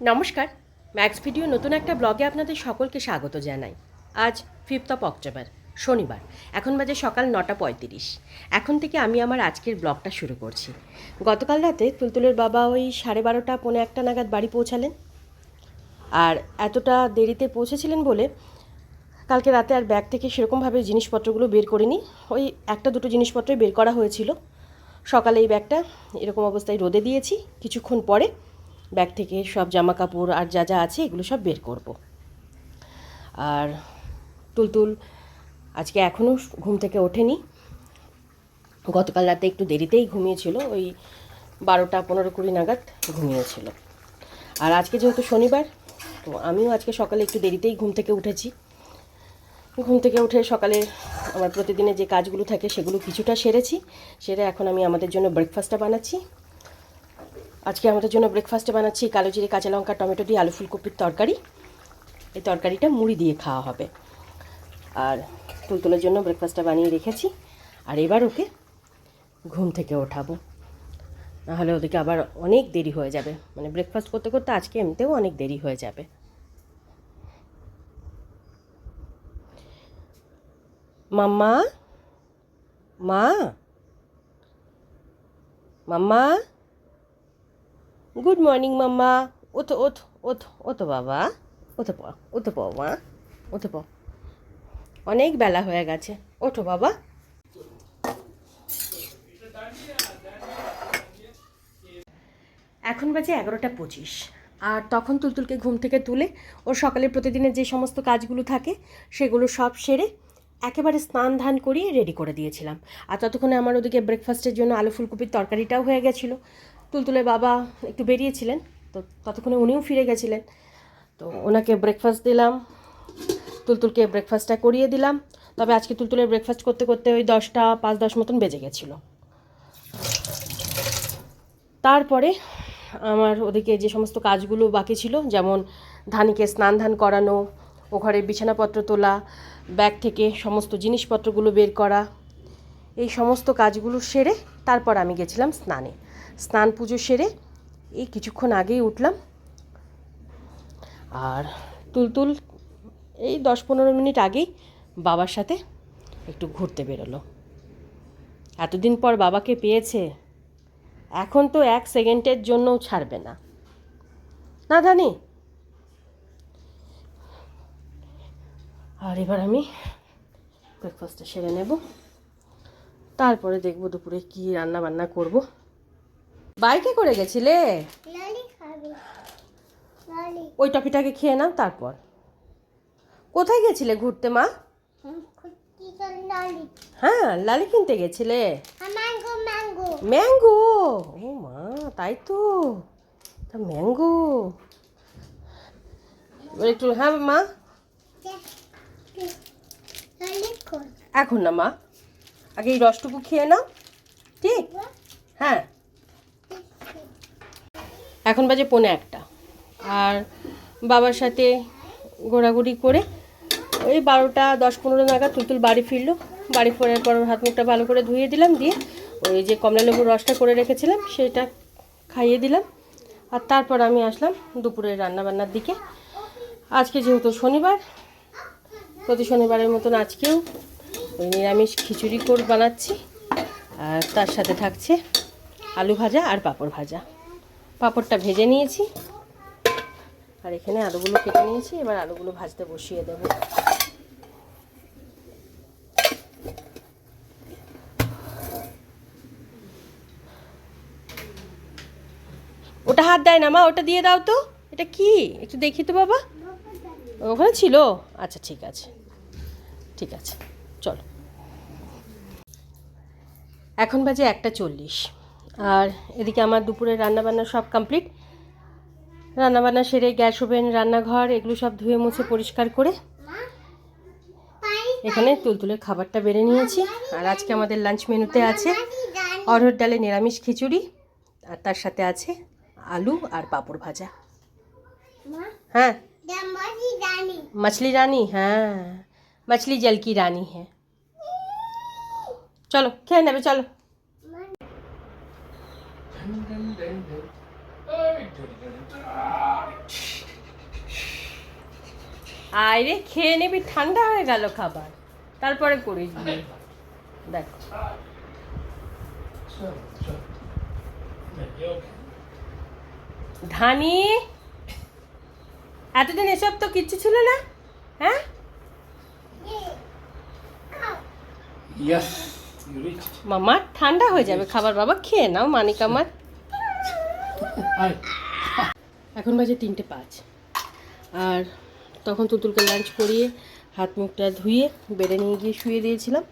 নমস্কার। Max video নতুন একটা ব্লগে আপনাদের সকলকে স্বাগত জানাই। আজ ফিফথ অফ অক্টোবর শনিবার। এখন বাজে সকাল নটা পঁয়ত্রিশ। এখন থেকে আমি আমার আজকের ব্লগটা শুরু করছি। গতকাল রাতে তুলতুলের বাবা ওই সাড়ে বারোটা, পৌনে একটা নাগাদ বাড়ি পৌঁছালেন। আর এতটা দেরিতে পৌঁছেছিলেন বলে কালকে রাতে আর ব্যাগ থেকে সেরকমভাবে জিনিসপত্রগুলো বের করিনি। ওই একটা দুটো জিনিসপত্রই বের করা হয়েছিল। সকালে এই ব্যাগটা এরকম অবস্থায় রোদে দিয়েছি। কিছুক্ষণ পরে ব্যাগ থেকে সব জামা কাপড় আর যা যা আছে এগুলো সব বের করব। আর তুলতুল, আজকে এখনও ঘুম থেকে ওঠেনি। গতকাল রাতে একটু দেরিতেই ঘুমিয়েছিল, ওই বারোটা পনেরো কুড়ি নাগাদ ঘুমিয়েছিল। আর আজকে যেহেতু শনিবার, তো আমিও আজকে সকালে একটু দেরিতেই ঘুম থেকে উঠেছি। ঘুম থেকে উঠে সকালে আমার প্রতিদিনের যে কাজগুলো থাকে সেগুলো কিছুটা সেরেছি। সেরে এখন আমি আমাদের জন্য ব্রেকফাস্টটা বানাচ্ছি। আজকে আমাদের জন্য ব্রেকফাস্টে বানাচ্ছি কালো জিরে, কাঁচা লঙ্কা, টমেটো দিয়ে আলু ফুলকপির তরকারি। এই তরকারিটা মুড়ি দিয়ে খাওয়া হবে। আর তুলতুলের জন্য ব্রেকফাস্টটা বানিয়ে রেখেছি। আর এবার ওকে ঘুম থেকে ওঠাবো। নাহলে ওদেরকে আবার অনেক দেরি হয়ে যাবে। মানে ব্রেকফাস্ট করতে করতে আজকে এমনিতেও অনেক দেরি হয়ে যাবে। মাম্মা? মা? মাম্মা? গুড মর্নিং মাম্মা ওতো ওঠ ওঠ ওতো বাবা ওতো প ওতো প মা ওতো প অনেক বেলা হয়ে গেছে। ওঠো, বাবা। এখন বাজে এগারোটা পঁচিশ। আর তখন তুলতুলকে ঘুম থেকে তুলে ওর সকালে প্রতিদিনের যে সমস্ত কাজগুলো থাকে, সেগুলো সব সেরে একেবারে স্নান ধান করিয়ে রেডি করে দিয়েছিলাম। আর ততক্ষণে আমার ওদিকে ব্রেকফাস্টের জন্য আলু ফুলকপির তরকারিটাও হয়ে গেছিল। তুলতুলের বাবা একটু বেরিয়েছিলেন, তো ততক্ষণে উনিও ফিরে গেছিলেন। তো ওনাকে ব্রেকফাস্ট দিলাম, তুলতুলকে ব্রেকফাস্টটা করিয়ে দিলাম। তবে আজকে তুলতুলের ব্রেকফাস্ট করতে করতে ওই দশটা, পাঁচ দশ মতন বেজে গেছিল। তারপরে আমার ওদিকে যে সমস্ত কাজগুলো বাকি ছিল, যেমন ধানিকে স্নান ধান করানো, ও ঘরে বিছানাপত্র তোলা, ব্যাগ থেকে সমস্ত জিনিসপত্রগুলো বের করা, এই সমস্ত কাজগুলো সেরে তারপর আমি গেছিলাম স্নানে। স্নান পুজো সেরে এই কিছুক্ষণ আগেই উঠলাম। আর তুলতুল এই দশ পনেরো মিনিট আগেই বাবার সাথে একটু ঘুরতে বেরোলো। এতদিন পর বাবাকে পেয়েছে, এখন তো এক সেকেন্ডের জন্যও ছাড়বে না। না জানি আর এবার আমি ব্রেকফাস্টটা সেরে নেব। তারপরে দেখব দুপুরে কী রান্না বান্না করব। বাইকে করে গেছিলে? ওই টপিটাকে খেয়ে নাও তারপর। কোথায় গেছিলে ঘুরতে মা? হ্যাঁ লালি কিনতে গেছিলে? Mango mango. ও মা তাই তো। তা ম্যাঙ্গো। একটু হ্যাঁ মা। এখন না মা। আগে এই রসটুকু খেয়ে নাও ঠিক? হ্যাঁ। এখন বাজে পৌনে একটা। আর বাবার সাথে ঘোরাঘুরি করে ওই বারোটা, দশ পনেরো নাগাদ তুলতুল বাড়ি ফিরলো। বাড়ি ফেরার পর হাত মুখটা ভালো করে ধুয়ে দিলাম, দিয়ে ওই যে কমলা লেবুর রসটা করে রেখেছিলাম, সেটা খাইয়ে দিলাম। আর তারপর আমি আসলাম দুপুরের রান্নাবান্নার দিকে। আজকে যেহেতু শনিবার, প্রতি শনিবারের মতন আজকেও ওই নিরামিষ খিচুড়ি কোর বানাচ্ছি। আর তার সাথে থাকছে আলু ভাজা আর পাঁপড় ভাজা। পাঁপড়টা ভেজে নিয়েছি। আর এখানে আলুগুলো কেটে নিয়েছি, এবার আলুগুলো ভাজতে বসিয়ে দেব। ওটা হাত দেয় না মা, ওটা দিয়ে দাও তো। এটা কি? একটু দেখি তো বাবা। ওখানে ছিল? আচ্ছা ঠিক আছে। ঠিক আছে, চলো। এখন বাজে একটা চল্লিশ। আর এদিকে আমার দুপুরে রান্নাবান্না সব কমপ্লিট। রান্নাবান্না সেরে গ্যাস ওভেন, রান্নাঘর, এগুলো সব ধুয়ে মুছে পরিষ্কার করে এখানে তুলতুলের খাবারটা বেড়ে নিয়েছি। আর আজকে আমাদের লাঞ্চ মেনুতে আছে অরহর ডালে নিরামিষ খিচুড়ি, আর তার সাথে আছে আলু আর পাঁপড় ভাজা। হ্যাঁ। মাছলি রানী হ্যাঁ। মাছলি জলকি রানি রানী হ্যাঁ। চলো, খেয়ে নেবে, চলো। আরে খেয়ে নিবি ঠান্ডা হয়ে গেল খাবার। তারপরে করিস দেখ। ধানি এতদিন এসব তো কিচ্ছু ছিল না? হ্যাঁ? মামা ঠান্ডা হয়ে যাবে খাবার বাবা খেয়ে নাও মানিক আমার. এখন বাজে তিনটে পাঁচ। আর তখন তুতুলকে লাঞ্চ করিয়ে হাত মুখটা ধুয়ে বেডে নিয়ে গিয়ে শুয়ে দিয়েছিলাম।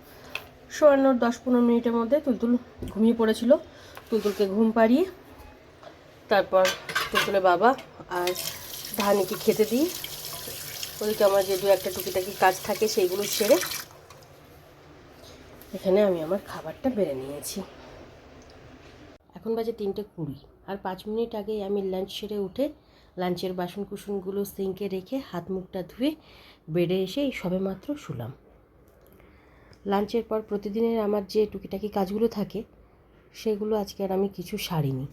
শোয়ানোর দশ পনেরো মিনিটের মধ্যে তুলতুল ঘুমিয়ে পড়েছিল। তুলতুলকে ঘুম পাড়িয়ে তারপর তুলতুলের বাবা আর ধানিকে খেতে দিই ওদিকে আমার যে দু একটা টুকিটাকি কাজ থাকে সেইগুলো সেরে এখানে আমি আমার খাবারটা বেড়ে নিয়েছি। এখন বাজে তিনটে কুড়ি আর পাঁচ মিনিট আগে আমি লাঞ্চ সেরে উঠে লাঞ্চের বাসন কুসনগুলো সিঙ্কে রেখে হাত মুখটা ধুয়ে বেডে এসে এই সবে মাত্র শুলাম। লাঞ্চের পর প্রতিদিনের আমার যে টুকিটাকি কাজগুলো থাকে, সেগুলো আজকে আর আমি কিছু সারিনি।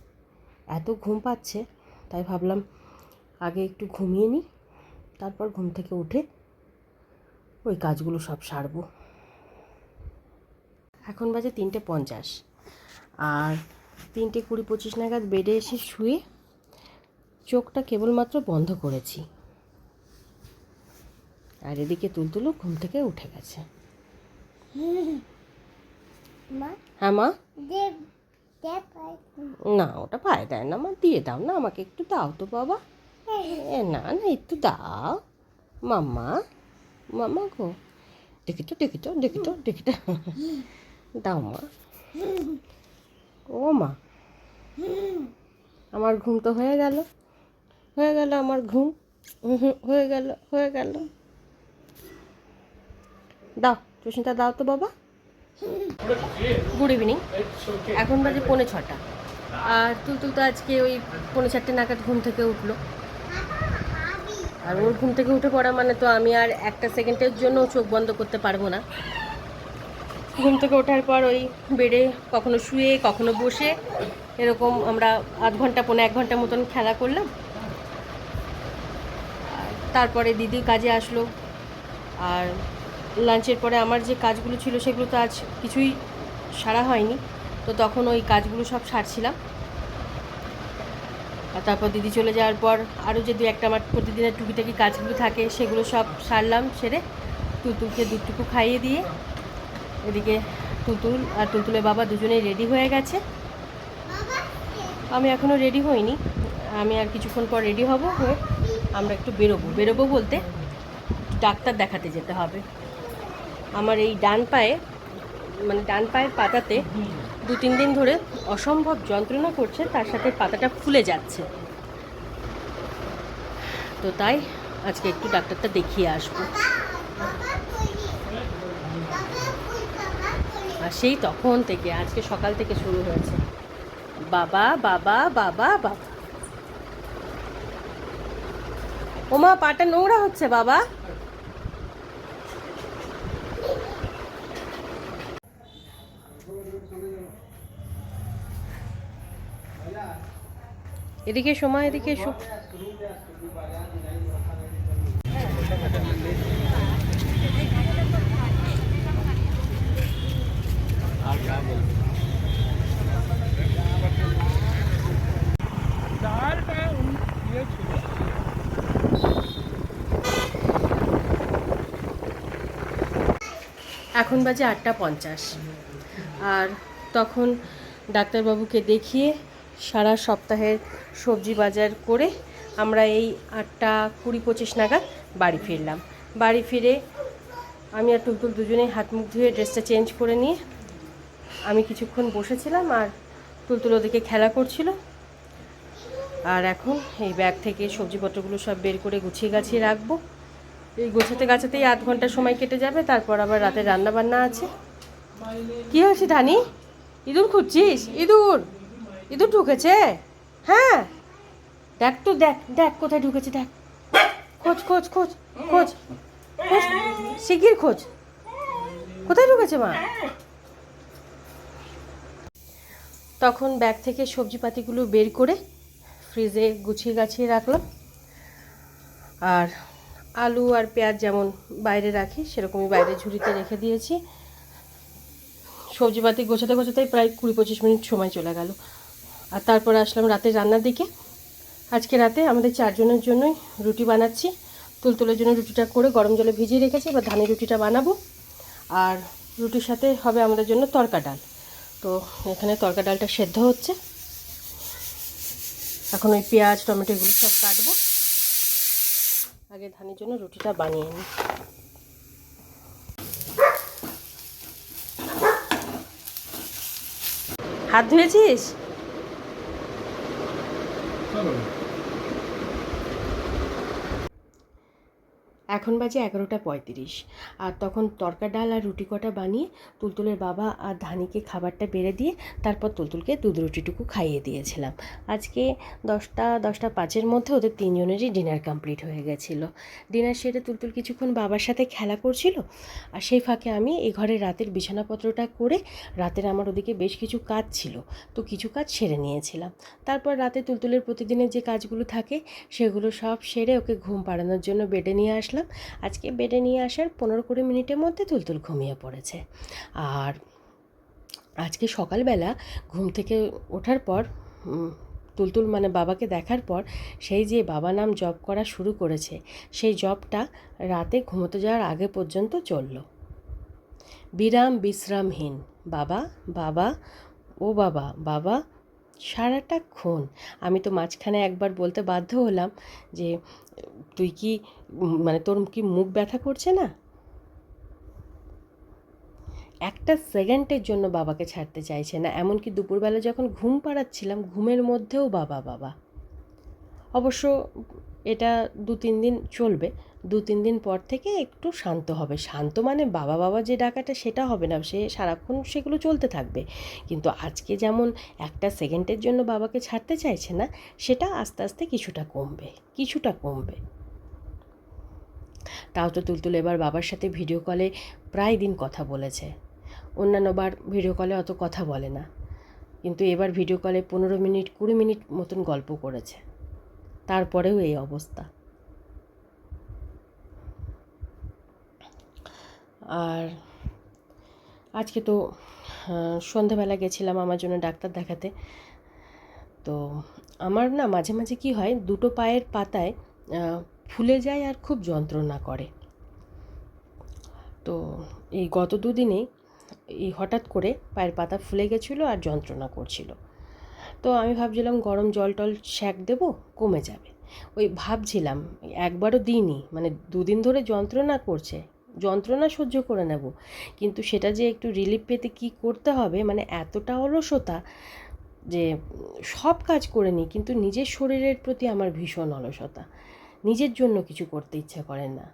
এত ঘুম পাচ্ছে, তাই ভাবলাম আগে একটু ঘুমিয়ে নিই, তারপর ঘুম থেকে উঠে ওই কাজগুলো সব সারবো। এখন বাজে তিনটে পঞ্চাশ, আর তিনটে কুড়ি পঁচিশ নাগাদ বেডে এসে শুয়ে চোখটা কেবলমাত্র বন্ধ করেছি। আর এদিকে তুলতুলো ঘুম থেকে উঠে গেছে। হ্যাঁ মা? না। ওটা পায়ে দেয় না মা দিয়ে দাও না আমাকে একটু দাও তো বাবা। না না একটু দাও। মাম্মা মাম্মা গো। দেখি তো দেখি তো দেখি তো দেখি তো দাও মা। ও মা। আমার ঘুম তো হয়ে গেল। হয়ে গেল আমার ঘুম। হয়ে গেল হয়ে গেল। দাও টুসনটা দাও তো বাবা। গুড ইভিনিং এখন বাজে পৌনে ছটা। আর তুলতুল তো আজকে ওই পৌনে চারটে নাগাদ ঘুম থেকে উঠল। আর ওর ঘুম থেকে উঠে পড়া মানে তো আমি আর একটা সেকেন্ডের জন্য চোখ বন্ধ করতে পারব না। ঘুম থেকে ওঠার পর ওই বেডে কখনো শুয়ে, কখনো বসে, এরকম আমরা আধ ঘণ্টা, পৌনে এক ঘণ্টা মতন খেলা করলাম। তারপরে দিদি কাজে আসলো। আর লাঞ্চের পরে আমার যে কাজগুলো ছিল সেগুলো তো আজ কিছুই সারা হয়নি। তো তখন ওই কাজগুলো সব সারছিলাম। আর তারপর দিদি চলে যাওয়ার পর আরও যে দু একটা আমার প্রতিদিনের টুকিটাকি কাজগুলো থাকে সেগুলো সব সারলাম, সেরে তুলতুলকে দুধটুকু খাইয়ে দিয়ে এদিকে তুলতুল আর তুলতুলের বাবা দুজনেই রেডি হয়ে গেছে। আমি এখনও রেডি হইনি। আমি আর কিছুক্ষণ পর রেডি হব হয়ে আমরা একটু বেরোবো। বেরোবো বলতে ডাক্তার দেখাতে যেতে হবে। আমার এই ডান পায়ে মানে ডান পায়ের পাতাতে দু তিন দিন ধরে অসম্ভব যন্ত্রণা করছে, তার সাথে পাতাটা ফুলে যাচ্ছে। তো তাই আজকে একটু ডাক্তারটা দেখিয়ে আসব। আর সেই তখন থেকে, আজকে সকাল থেকে শুরু হয়েছে। বাবা বাবা বাবা বাবা। ওমা পাটা নোংরা হচ্ছে বাবা। এদিকে সময় এদিকে এসো এখন বাজে আটটা পঞ্চাশ। আর তখন ডাক্তারবাবুকে দেখিয়ে সারা সপ্তাহের সবজি বাজার করে আমরা এই আটটা কুড়ি পঁচিশ নাগাদ বাড়ি ফিরলাম। বাড়ি ফিরে আমি আর টুলটুল দুজনেই হাত মুখ ধুয়ে ড্রেসটা চেঞ্জ করে নিয়ে আমি কিছুক্ষণ বসেছিলাম আর তুলতুল ওদিকে খেলা করছিল। আর এখন এই ব্যাগ থেকে সবজিপত্রগুলো সব বের করে গুছিয়ে গাছিয়ে রাখব। এই গোছাতে গাছাতেই আধ ঘণ্টা সময় কেটে যাবে, তারপর আবার রাতে রান্না বান্না আছে। কি হয়েছে ধানি ইঁদুর খুঁজছিস? ইঁদুর! ইঁদুর ঢুকেছে? হ্যাঁ? দেখ তো, দেখ দেখ কোথায় ঢুকেছে, দেখ। খোঁজ খোঁজ খোঁজ খোঁজ খোঁজ। শিগগির খোঁজ। কোথায় ঢুকেছে মা? তখন ব্যাগ থেকে সবজিপাতিগুলো বের করে ফ্রিজে গুছিয়ে গাছিয়ে রাখলাম। আর আলু আর পেঁয়াজ যেমন বাইরে রাখি, সেরকমই বাইরে ঝুড়িতে রেখে দিয়েছি। সবজিপাতি গোছাতে গোছাতেই প্রায় কুড়ি পঁচিশ মিনিট সময় চলে গেল। আর তারপর আসলাম রাতের রান্নার দিকে। আজকে রাতে আমাদের চারজনের জন্যই রুটি বানাচ্ছি। তুলতুলের জন্য রুটিটা করে গরম জলে ভিজিয়ে রেখেছি, এবার ধানের রুটিটা বানাবো। আর রুটির সাথে হবে আমাদের জন্য তরকা ডাল। তো এখানে তরকা ডালটা সেদ্ধ হচ্ছে। এখন ওই পেঁয়াজ, টমেটো এগুলো সব কাটবো। আগে ধানের জন্য রুটিটা বানিয়ে নিই। হাত ধুয়েছিস? এখন বাজে এগারোটা পঁয়ত্রিশ। আর তখন তরকা ডাল আর রুটি কটা বানিয়ে তুলতুলের বাবা আর ধানিকে খাবারটা বেড়ে দিয়ে তারপর তুলতুলকে দুধ রুটিটুকু খাইয়ে দিয়েছিলাম। আজকে দশটা দশটা পাঁচের মধ্যে ওদের তিনজনেরই ডিনার কমপ্লিট হয়ে গেছিল। ডিনার সেরে তুলতুল কিছুক্ষণ বাবার সাথে খেলা করছিল আর সেই ফাঁকে আমি এই ঘরে রাতের বিছানাপত্রটা করে রাতের আমার ওদিকে বেশ কিছু কাজ ছিল, তো কিছু কাজ সেরে নিয়েছিলাম। তারপর রাতে তুলতুলের প্রতিদিনের যে কাজগুলো থাকে সেগুলো সব সেরে ওকে ঘুম পাড়ানোর জন্য বেডে নিয়ে আসলাম। আজকে বেডে নিয়ে আসার পনেরো কুড়ি মিনিটের মধ্যে তুলতুল ঘুমিয়ে পড়েছে। আর আজকে সকালবেলা ঘুম থেকে ওঠার পর তুলতুল মানে বাবাকে দেখার পর, সেই যে বাবা নাম জব করা শুরু করেছে, সেই জবটা রাতে ঘুমোতে যাওয়ার আগে পর্যন্ত চলল। বিরাম বিশ্রামহীন, বাবা বাবা, ও বাবা বাবা, সারাটা ক্ষণ আমি তো মাঝখানে একবার বলতে বাধ্য হলাম যে, তুই কি মানে তোর কি মুখ ব্যথা করছে না? একটা সেকেন্ডের জন্য বাবাকে ছাড়তে চাইছে না, এমনকি দুপুরবেলা যখন ঘুম পাড়াচ্ছিলাম, ঘুমের মধ্যেও বাবা বাবা। অবশ্য এটা দু তিন দিন চলবে, দু তিন দিন পর থেকে একটু শান্ত হবে। শান্ত মানে বাবা বাবা যে ডাকাটা সেটা হবে না, সে সারাক্ষণ সেগুলো চলতে থাকবে। কিন্তু আজকে যেমন একটা সেকেন্ডের জন্য বাবাকে ছাড়তে চাইছে না, সেটা আস্তে আস্তে কিছুটা কমবে কিছুটা কমবে। তাও তো তুলতুল এবার বাবার সাথে ভিডিও কলে প্রায় দিন কথা বলেছে। অন্যান্যবার ভিডিও কলে অত কথা বলে না। কিন্তু এবার ভিডিও কলে পনেরো মিনিট, কুড়ি মিনিট মতন গল্প করেছে। তারপরেও এই অবস্থা। আর আজকে তো সন্ধেবেলা গেছিলাম আমার জন্য ডাক্তার দেখাতে। তো আমার না মাঝে মাঝে কি হয়, দুটো পায়ের পাতায় ফুলে যায় আর খুব যন্ত্রণা করে। তো এই গত দুদিনে এই হঠাৎ করে পায়ের পাতা ফুলে গেছিল আর যন্ত্রণা করছিল। তো আমি ভাবছিলাম গরম জল টল শ্যাক দেবো, কমে যাবে। ওই ভাবছিলাম একবারও দিইনি মানে দুদিন ধরে যন্ত্রণা করছে, যন্ত্রণা সহ্য করে নেব। কিন্তু সেটা যে একটু রিলিফ পেতে কি করতে হবে মানে এতটা অলসতা যে সব কাজ করে নিই, কিন্তু নিজের শরীরের প্রতি আমার ভীষণ অলসতা। নিজের জন্য কিছু করতে ইচ্ছা করেন না।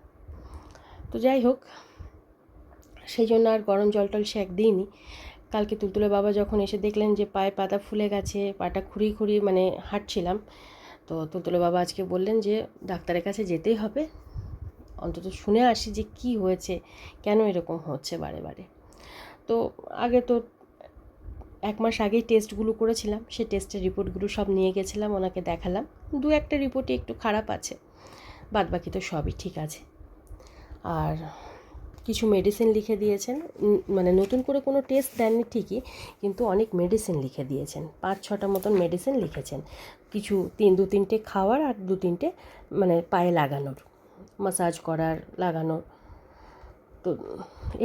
তো যাই হোক, সেই জন্য আর গরম জল টল শ্যাক দিইনি কালকে তুলতুলে বাবা যখন এসে দেখলেন যে পায়ে পাতা ফুলে গেছে, পাটা খুঁড়িয়ে খুঁড়িয়ে মানে হাঁটছিলাম, তো তুলতুলে বাবা আজকে বললেন যে ডাক্তারের কাছে যেতেই হবে। অন্তত শুনে আসি যে কি হয়েছে, কেন এরকম হচ্ছে বারে বারে। তো আগে তো এক মাস আগেই টেস্টগুলো করেছিলাম সে টেস্টের রিপোর্টগুলো সব নিয়ে গেছিলাম, ওনাকে দেখালাম। দু একটা রিপোর্টই একটু খারাপ আছে। বাদ বাকি তো সবই ঠিক আছে। আর কিছু মেডিসিন লিখে দিয়েছেন। মানে নতুন করে কোনো টেস্ট দেননি ঠিকই, কিন্তু অনেক মেডিসিন লিখে দিয়েছেন। পাঁচ ছটা মতন মেডিসিন লিখেছেন। কিছু তিন, দু তিনটে খাওয়ার আর দু তিনটে মানে পায়ে লাগানোর মাসাজ করার, লাগানোর। তো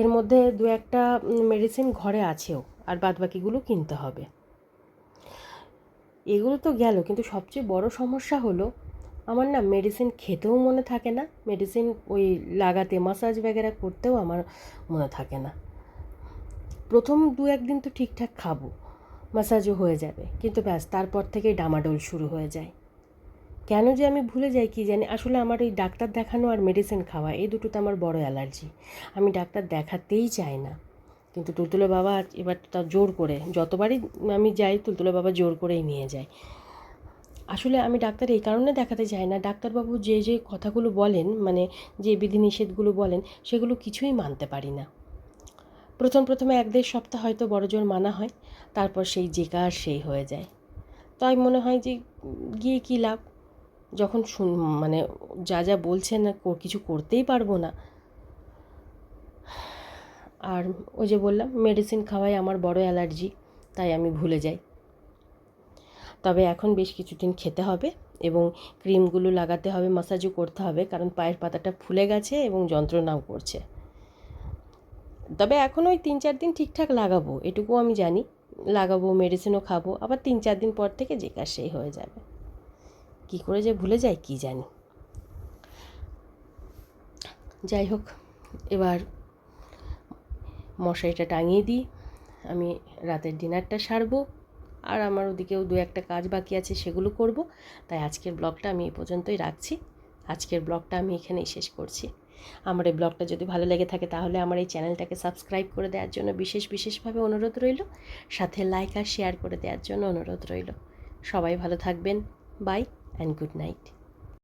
এর মধ্যে দু একটা মেডিসিন ঘরে আছেও, আর বাদ বাকিগুলো কিনতে হবে। এগুলো তো গেল, কিন্তু সবচেয়ে বড় সমস্যা হলো আমার না মেডিসিন খেতেও মনে থাকে না। মেডিসিন ওই লাগাতে মাসাজ বাগেরা করতেও আমার মনে থাকে না। প্রথম দু একদিন তো ঠিকঠাক খাব মাসাজও হয়ে যাবে। কিন্তু ব্যাস, তারপর থেকেই ডামাডোল শুরু হয়ে যায়। কেন যে আমি ভুলে যাই কি জানি? আসলে আমার ওই ডাক্তার দেখানো আর মেডিসিন খাওয়া, এই দুটো তো আমার বড় অ্যালার্জি আমি ডাক্তার দেখাতেই চাই না। কিন্তু তুলতুলে বাবা এবার তা জোর করে, যতবারই আমি যাই, তুলতুলে বাবা জোর করেই নিয়ে যায়। আসলে আমি ডাক্তার এই কারণে দেখাতে চাই না। ডাক্তারবাবু যে যে কথাগুলো বলেন মানে যে বিধিনিষেধগুলো বলেন, সেগুলো কিছুই মানতে পারি না। প্রথম, প্রথমে এক দেড় সপ্তাহ হয়তো বড় জোর মানা হয়, তারপর সেই যে কার সেই হয়ে যায়। তাই মনে হয় যে, গিয়ে কী লাভ? যখন শুন মানে যা যা বলছেন কিছু করতেই পারব না। আর ওই যে বললাম, মেডিসিন খাওয়াই আমার বড় অ্যালার্জি, তাই আমি ভুলে যাই। তবে এখন বেশ কিছুদিন খেতে হবে এবং ক্রিমগুলো লাগাতে হবে মাসাজও করতে হবে কারণ পায়ের পাতাটা ফুলে গেছে এবং যন্ত্রণাও করছে। তবে এখন ওই তিন চার দিন ঠিকঠাক লাগাবো এটুকু আমি জানি। লাগাবো মেডিসিনও খাব, আবার তিন চার দিন পর থেকে যে কাজ সেই হয়ে যাবে। কী করে যে ভুলে যাই কী জানি। যাই হোক, এবার মশারিটা টাঙিয়ে দিই। আমি রাতের ডিনারটা সারবো। আর আমার ওদিকেও দু একটা কাজ বাকি আছে, সেগুলো করব। তাই আজকের ব্লগটা আমি এ পর্যন্তই রাখছি। আজকের ব্লগটা আমি এখানেই শেষ করছি। আমার এই ব্লগটা যদি ভালো লেগে থাকে তাহলে আমার এই চ্যানেলটাকে সাবস্ক্রাইব করে দেওয়ার জন্য বিশেষ বিশেষভাবে অনুরোধ রইল। সাথে লাইক আর শেয়ার করে দেওয়ার জন্য অনুরোধ রইল। সবাই ভালো থাকবেন। By and good night